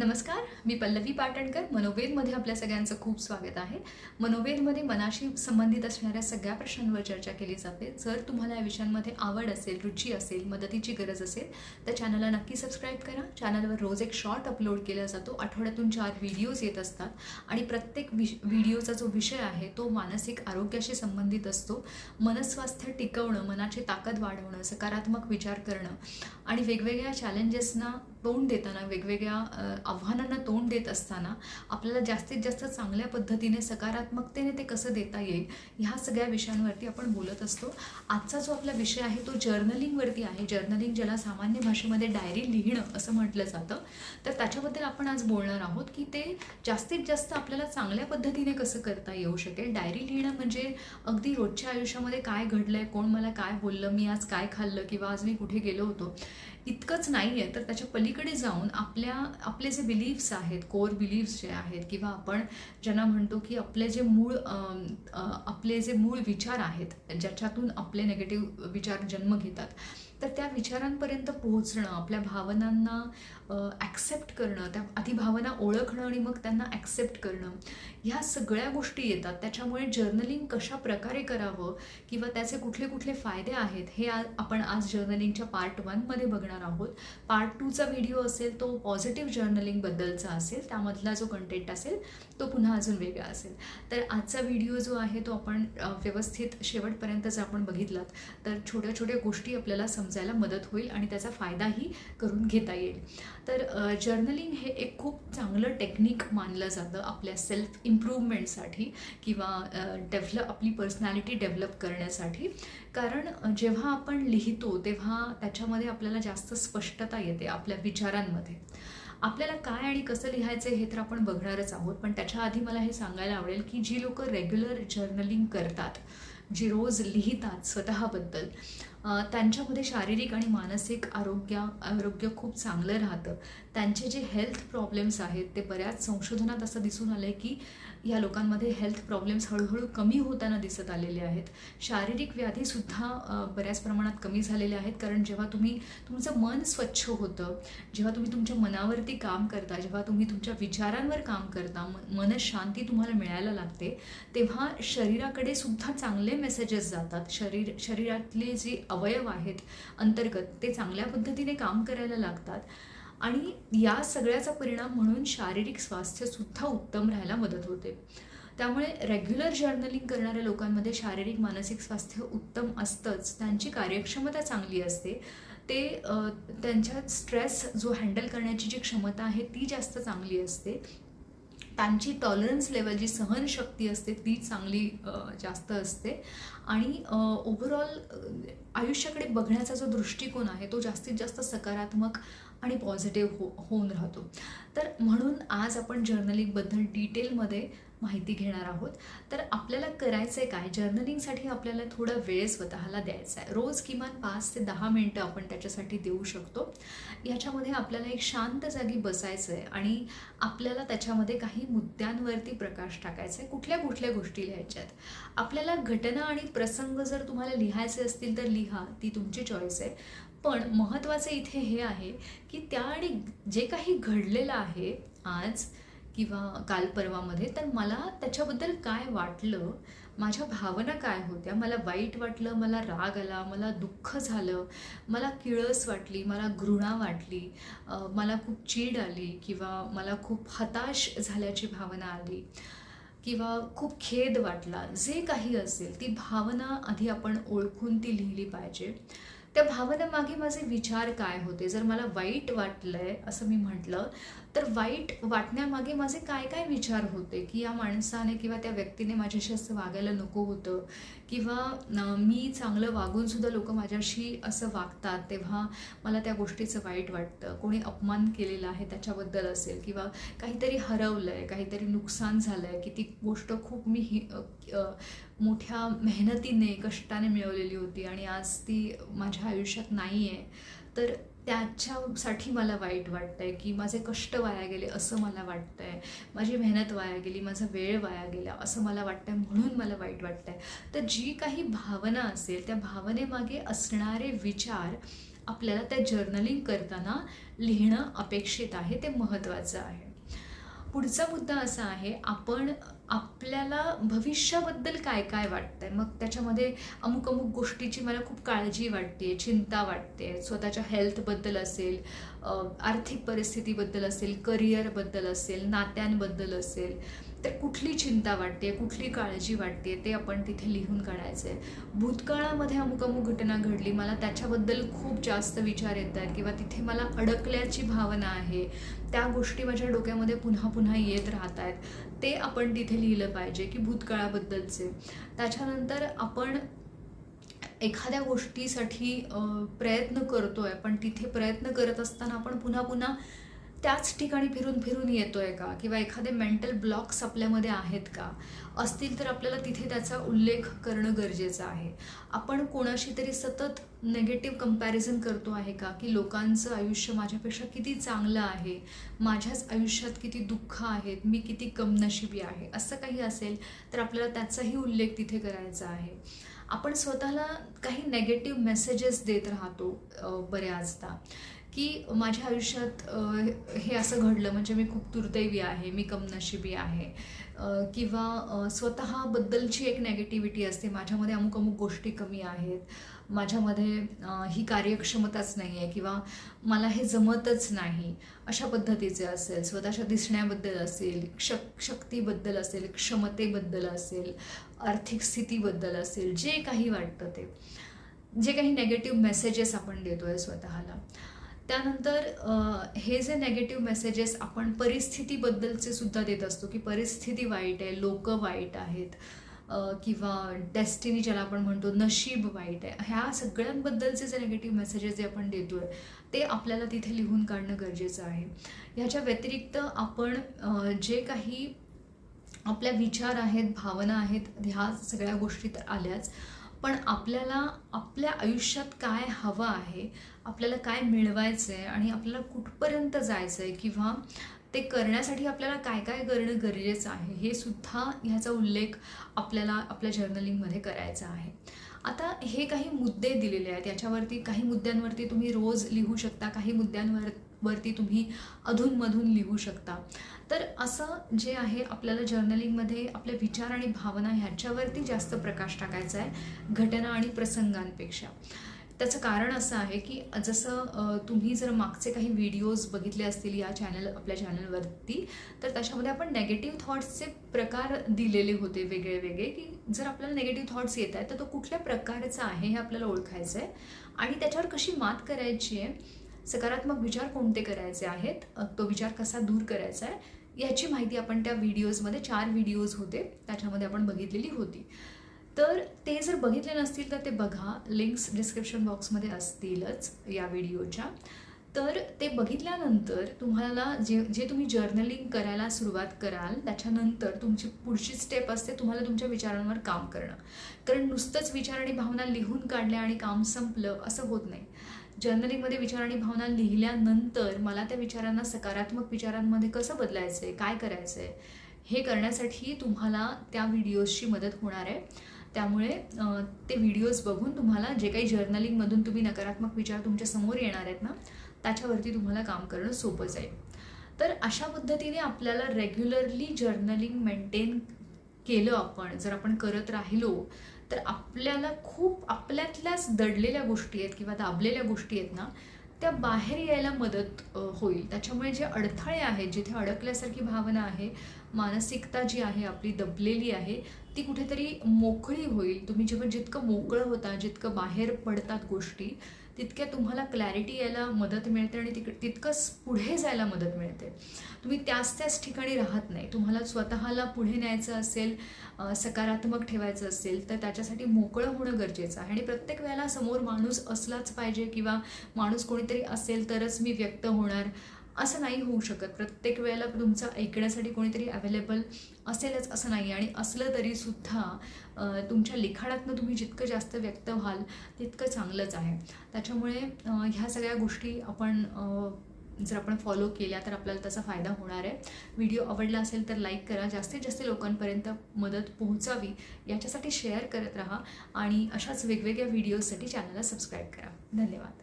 नमस्कार मी पल्लवी पाटणकर. मनोवेदमध्ये आपल्या सगळ्यांचं खूप स्वागत आहे. मनोवेदमध्ये मनाशी संबंधित असणाऱ्या सगळ्या प्रश्नांवर चर्चा केली जाते. जर तुम्हाला या विषयांमध्ये आवड असेल रुची असेल मदतीची गरज असेल तर चॅनलला नक्की सबस्क्राईब करा. चॅनलवर रोज एक शॉर्ट अपलोड केला जातो. आठवड्यातून चार व्हिडिओज येत असतात आणि प्रत्येक विश व्हिडिओचा जो विषय आहे तो मानसिक आरोग्याशी संबंधित असतो. मनस्वास्थ्य टिकवणं मनाची ताकद वाढवणं सकारात्मक विचार करणं आणि वेगवेगळ्या चॅलेंजेसना तोंड देताना वेगवेगळ्या आव्हानांना तोंड देत असताना आपल्याला जास्तीत जास्त चांगल्या पद्धतीने सकारात्मकतेने ते कसं देता येईल ह्या सगळ्या विषयांवरती आपण बोलत असतो. आजचा जो आपला विषय आहे तो जर्नलिंगवरती आहे. जर्नलिंग ज्याला सामान्य भाषेमध्ये डायरी लिहिणं असं म्हटलं जातं. तर त्याच्याबद्दल आपण आज बोलणार आहोत की ते जास्तीत जास्त आपल्याला चांगल्या पद्धतीने कसं करता येऊ शकेल? डायरी लिहिणं म्हणजे अगदी रोजच्या आयुष्यामध्ये काय घडलं आहे कोण मला काय बोललं मी आज काय खाल्लं किंवा आज मी कुठे गेलो होतो इतकंच नाही आहे तर त्याच्या पलीकडे जाऊन आपल्या आपले जे बिलीफ्स आहेत कोर बिलीफ्स जे आहेत किंवा आपण ज्यांना म्हणतो की आपले जे मूळ आपले जे मूळ विचार आहेत ज्याच्यातून आपले नेगेटिव्ह विचार जन्म घेतात तर त्या विचारांपर्यंत पोहोचणं आपल्या भावनांना ॲक्सेप्ट करणं त्या आधी भावना ओळखणं आणि मग त्यांना ॲक्सेप्ट करणं ह्या सगळ्या गोष्टी येतात. त्याच्यामुळे जर्नलिंग कशा प्रकारे करावं किंवा त्याचे कुठले कुठले फायदे आहेत हे आज आपण आज जर्नलिंगच्या पार्ट वनमध्ये बघणार आहोत. पार्ट टूचा व्हिडिओ असेल तो पॉझिटिव्ह जर्नलिंगबद्दलचा असेल त्यामधला जो कंटेंट असेल तो पुन्हा अजून वेगळा असेल. तर आजचा व्हिडिओ जो आहे तो आपण व्यवस्थित शेवटपर्यंत जर आपण बघितलात. तर छोट्या छोट्या गोष्टी आपल्याला समजायला मदत होईल आणि त्याचा फायदाही करून घेता येईल. तर जर्नलिंग हे एक खूप चांगलं टेक्निक मानलं जातं आपल्या सेल्फ इम्प्रूव्हमेंटसाठी किंवा डेव्हलप आपली पर्सनॅलिटी डेव्हलप करण्यासाठी. कारण जेव्हा आपण लिहितो तेव्हा त्याच्यामध्ये आपल्याला जास्त स्पष्टता येते आपल्या विचारांमध्ये. आपल्याला काय आणि कसं लिहायचं हे तर आपण बघणारच आहोत पण त्याच्या आधी मला हे सांगायला आवडेल की जी लोक रेग्युलर जर्नलिंग करतात जी रोज लिहितात स्वतःबद्दल त्यांच्यामध्ये शारीरिक आणि मानसिक आरोग्य आरोग्य खूप चांगलं राहतं. त्यांचे जे हेल्थ प्रॉब्लेम्स आहेत ते बऱ्याच संशोधनात असं दिसून आलं आहे की या लोकांमध्ये हेल्थ प्रॉब्लेम्स हळूहळू कमी होताना दिसत आलेले आहेत. शारीरिक व्याधीसुद्धा बऱ्याच प्रमाणात कमी झालेल्या आहेत. कारण जेव्हा तुम्ही तुमचं मन स्वच्छ होतं जेव्हा तुम्ही तुमच्या मनावरती काम करता जेव्हा तुम्ही तुमच्या विचारांवर काम करता मन मनशांती तुम्हाला मिळायला लागते तेव्हा शरीराकडे सुद्धा चांगले मेसेजेस जातात. शरीर शरीरातले जे अवयव आहेत अंतर्गत ते चांगल्या पद्धतीने काम करायला लागतात. आणि या सगळ्याचा परिणाम म्हणून शारीरिक स्वास्थ्यसुद्धा उत्तम राहायला मदत होते. त्यामुळे रेग्युलर जर्नलिंग करणाऱ्या लोकांमध्ये शारीरिक मानसिक स्वास्थ्य उत्तम असतंच त्यांची कार्यक्षमता चांगली असते. ते त्यांच्या स्ट्रेस जो हँडल करण्याची जी क्षमता आहे ती जास्त चांगली असते. त्यांची टॉलरन्स लेवल जी सहनशक्ती असते ती चांगली जास्त असते. आणि ओव्हरऑल आयुष्याकडे बघण्याचा जो दृष्टिकोन आहे तो जास्तीत जास्त सकारात्मक आणि पॉझिटिव्ह हो होऊन राहतो. तर म्हणून आज आपण जर्नलिंगबद्दल डिटेलमध्ये माहिती घेणार आहोत. तर आपल्याला करायचं आहे काय जर्नलिंगसाठी आपल्याला थोडा वेळ स्वतःला द्यायचा आहे रोज किमान पाच ते दहा मिनटं आपण त्याच्यासाठी देऊ शकतो. याच्यामध्ये आपल्याला एक शांत जागी बसायचं आहे आणि आपल्याला त्याच्यामध्ये काही मुद्द्यांवरती प्रकाश टाकायचा आहे कुठल्या कुठल्या गोष्टी लिहायच्या आहेत आपल्याला घटना आणि प्रसंग जर तुम्हाला लिहायचे असतील तर लिहा ती तुमची चॉईस आहे. पण महत्त्वाचं इथे हे आहे की त्या आणि जे काही घडलेलं आहे आज किंवा काल परवामध्ये तर मला त्याच्याबद्दल काय वाटलं माझ्या भावना काय होत्या? मला वाईट वाटलं मला राग आला मला दुःख झालं मला किळस वाटली मला घृणा वाटली मला खूप चीड आली किंवा मला खूप हताश झाल्याची भावना आली किंवा खूप खेद वाटला. जे काही असेल ती भावना आधी आपण ओळखून ती लिहिली पाहिजे. त्या भावनेमागे माझे विचार काय होते? जर मला वाईट वाटलं आहे असं मी म्हटलं तर वाईट वाटण्यामागे माझे काय काय विचार होते? की या माणसाने किंवा त्या व्यक्तीने माझ्याशी असं वागायला नको होतं? किंवा मी चांगलं वागूनसुद्धा लोक माझ्याशी असं वागतात तेव्हा मला त्या गोष्टीचं वाईट वाटतं? कोणी अपमान केलेला आहे त्याच्याबद्दल असेल किंवा काहीतरी हरवलं आहे काहीतरी नुकसान झालं आहे की ती गोष्ट खूप मी हि मोठ्या मेहनतीने कष्टाने मिळवलेली होती आणि आज ती माझ्या आयुष्यात नाही आहे तर त्याच्यासाठी मला वाईट वाटतंय की माझे कष्ट वाया गेले असं मला वाटतं आहे माझी मेहनत वाया गेली माझा वेळ वाया गेला असं मला वाटतं आहे म्हणून मला वाईट वाटतं आहे तर जी काही भावना असेल त्या भावनेमागे असणारे विचार आपल्याला त्या जर्नलिंग करताना लिहिणं अपेक्षित आहे ते महत्त्वाचं आहे. पुढचा मुद्दा असा आहे आपण आपल्याला भविष्याबद्दल काय काय वाटतंय? मग त्याच्यामध्ये अमुक अमुक गोष्टीची मला खूप काळजी वाटते चिंता वाटते. स्वतःच्या हेल्थबद्दल असेल आर्थिक परिस्थितीबद्दल असेल करिअरबद्दल असेल नात्यांबद्दल असेल. ते कुठली चिंता वाटते कुठली काळजी वाटते ते आपण तिथे लिहून काढायचं आहे भूतकाळामध्ये अमुक अमुक घटना घडली मला त्याच्याबद्दल खूप जास्त विचार येत आहेत किंवा तिथे मला अडकल्याची भावना आहे. त्या गोष्टी माझ्या डोक्यामध्ये पुन्हा पुन्हा येत राहत आहेत ते आपण तिथे लिहिलं पाहिजे की भूतकाळाबद्दलचे. त्याच्यानंतर आपण एखाद्या गोष्टीसाठी प्रयत्न करतो आहे पण तिथे प्रयत्न करत असताना आपण पुन्हा पुन्हा त्याच ठिकाणी फिरून फिरून येतोय का? किंवा एखादे मेंटल ब्लॉक्स आपल्यामध्ये आहेत का? असतील तर आपल्याला तिथे त्याचा उल्लेख करणं गरजेचं आहे. आपण कोणाशी तरी सतत नेगेटिव्ह कंपॅरिझन करतो आहे का? की लोकांचं आयुष्य माझ्यापेक्षा किती चांगलं आहे? माझ्याच आयुष्यात किती दुःख आहेत? मी किती कमनशिबी आहे? असं काही असेल तर आपल्याला त्याचाही उल्लेख तिथे करायचा आहे. आपण स्वतःला काही नेगेटिव्ह मेसेजेस देत राहतो बऱ्याचदा. की माझ्या आयुष्यात हे असं घडलं. म्हणजे मी खूप दुर्दैवी आहे मी कमनशिबी आहे. किंवा स्वतःबद्दलची एक नेगेटिव्हिटी असते. माझ्यामध्ये अमुक अमुक गोष्टी कमी आहेत. माझ्यामध्ये ही कार्यक्षमताच नाही आहे किंवा मला हे जमतच नाही. अशा पद्धतीचे असेल. स्वतःच्या दिसण्याबद्दल असेल शक शक्तीबद्दल असेल क्षमतेबद्दल असेल आर्थिक स्थितीबद्दल असेल जे काही वाटतं ते. जे काही नेगेटिव्ह मेसेजेस आपण देतो आहे स्वतःला. त्यानंतर हे जे नेगेटिव्ह मेसेजेस आपण परिस्थितीबद्दलचे सुद्धा देत असतो की परिस्थिती वाईट आहे लोक वाईट आहेत किंवा डेस्टिनी ज्याला आपण म्हणतो नशीब वाईट आहे ह्या सगळ्यांबद्दलचे जे नेगेटिव्ह मेसेजेस जे आपण देतो आहे ते आपल्याला तिथे लिहून काढणं गरजेचं आहे. ह्याच्या व्यतिरिक्त आपण जे काही आपल्या विचार आहेत भावना आहेत ह्या सगळ्या गोष्टी तर आल्याच. पण आपल्याला आपल्या आयुष्यात काय हवं आहे आपल्याला काय मिळवायचं आहे आणि आपल्याला कुठपर्यंत जायचं आहे किंवा ते करण्यासाठी आपल्याला काय काय करणं गरजेचं आहे हे सुद्धा ह्याचा उल्लेख आपल्याला आपल्या जर्नलिंगमध्ये करायचा आहे. आता हे काही मुद्दे दिलेले आहेत. याच्यावरती काही मुद्द्यांवरती तुम्ही रोज लिहू शकता काही मुद्द्यांवर वरती तुम्ही अधूनमधून लिहू शकता. तर असं जे आहे आपल्याला जर्नलिंगमध्ये आपले विचार आणि भावना ह्याच्यावरती जास्त प्रकाश टाकायचा आहे घटना आणि प्रसंगांपेक्षा. त्याचं कारण असं आहे की जसं तुम्ही जर मागचे काही व्हिडिओज बघितले असतील या चॅनल आपल्या चॅनलवरती तर त्याच्यामध्ये आपण नेगेटिव्ह थॉट्सचे प्रकार दिलेले होते वेगळे वेगळे की जर आपल्याला नेगेटिव्ह थॉट्स येत आहेत तर तो कुठल्या प्रकारचा आहे हे आपल्याला ओळखायचं आहे आणि त्याच्यावर कशी मात करायची आहे? सकारात्मक विचार कोणते करायचे आहेत? तो विचार कसा दूर करायचा आहे? याची माहिती आपण त्या व्हिडिओजमध्ये चार व्हिडिओज होते त्याच्यामध्ये आपण बघितलेली होती. तर ते जर बघितले नसतील तर ते बघा. लिंक्स डिस्क्रिप्शन बॉक्समध्ये असतीलच या व्हिडिओच्या. तर ते बघितल्यानंतर तुम्हाला जे जे तुम्ही जर्नलिंग करायला सुरुवात कराल त्याच्यानंतर तुमची पुढची स्टेप असते तुम्हाला तुमच्या विचारांवर काम करणं. कारण नुसतंच विचार आणि भावना लिहून काढल्या आणि काम संपलं असं होत नाही. जर्नलिंगमध्ये विचार आणि भावना लिहिल्यानंतर मला त्या विचारांना सकारात्मक विचारांमध्ये कसं बदलायचं आहे काय करायचं आहे हे करण्यासाठी तुम्हाला त्या व्हिडिओजची मदत होणार आहे. त्यामुळे ते व्हिडिओज बघून तुम्हाला जे काही जर्नलिंगमधून तुम्ही नकारात्मक विचार तुमच्यासमोर येणार आहेत ना त्याच्यावरती तुम्हाला काम करणं सोपं जाईल. तर अशा पद्धतीने आपल्याला रेग्युलरली जर्नलिंग मेंटेन केलं आपण जर आपण करत राहिलो तर आपल्याला खूप आपल्यातल्याच दडलेल्या गोष्टी आहेत किंवा दाबलेल्या गोष्टी आहेत ना त्या बाहेर यायला मदत होईल. त्याच्यामुळे जे अडथळे आहेत जिथे अडकल्यासारखी भावना आहे मानसिकता जी आहे आपली दबलेली आहे ती कुठेतरी मोकळी होईल. तुम्ही जेव्हा जितकं मोकळं होता जितकं बाहेर पडतात गोष्टी तितक्या तुम्हाला क्लॅरिटी यायला मदत मिळते आणि तिक तितकंच पुढे जायला मदत मिळते. तुम्ही त्याच त्याच ठिकाणी राहत नाही. तुम्हाला स्वतःला पुढे न्यायचं असेल सकारात्मक ठेवायचं असेल तर त्याच्यासाठी मोकळं होणं गरजेचं आहे. आणि प्रत्येक वेळेला समोर माणूस असलाच पाहिजे किंवा माणूस कोणीतरी असेल तरच मी व्यक्त होणार असं नाही होऊ शकत. प्रत्येक वेळेला तुमचं ऐकण्यासाठी कोणीतरी अवेलेबल असेलच असं नाही. आणि असलं तरीसुद्धा तुमच्या लिखाणातनं तुम्ही जितकं जास्त व्यक्त व्हाल तितकं चांगलंच आहे. त्याच्यामुळे ह्या सगळ्या गोष्टी आपण जर आपण फॉलो केल्या तर आपल्याला त्याचा फायदा होणार आहे. व्हिडिओ आवडला असेल तर लाईक करा. जास्तीत जास्त लोकांपर्यंत मदत पोहोचावी याच्यासाठी शेअर करत राहा आणि अशाच वेगवेगळ्या व्हिडिओजसाठी चॅनलला सबस्क्राईब करा. धन्यवाद.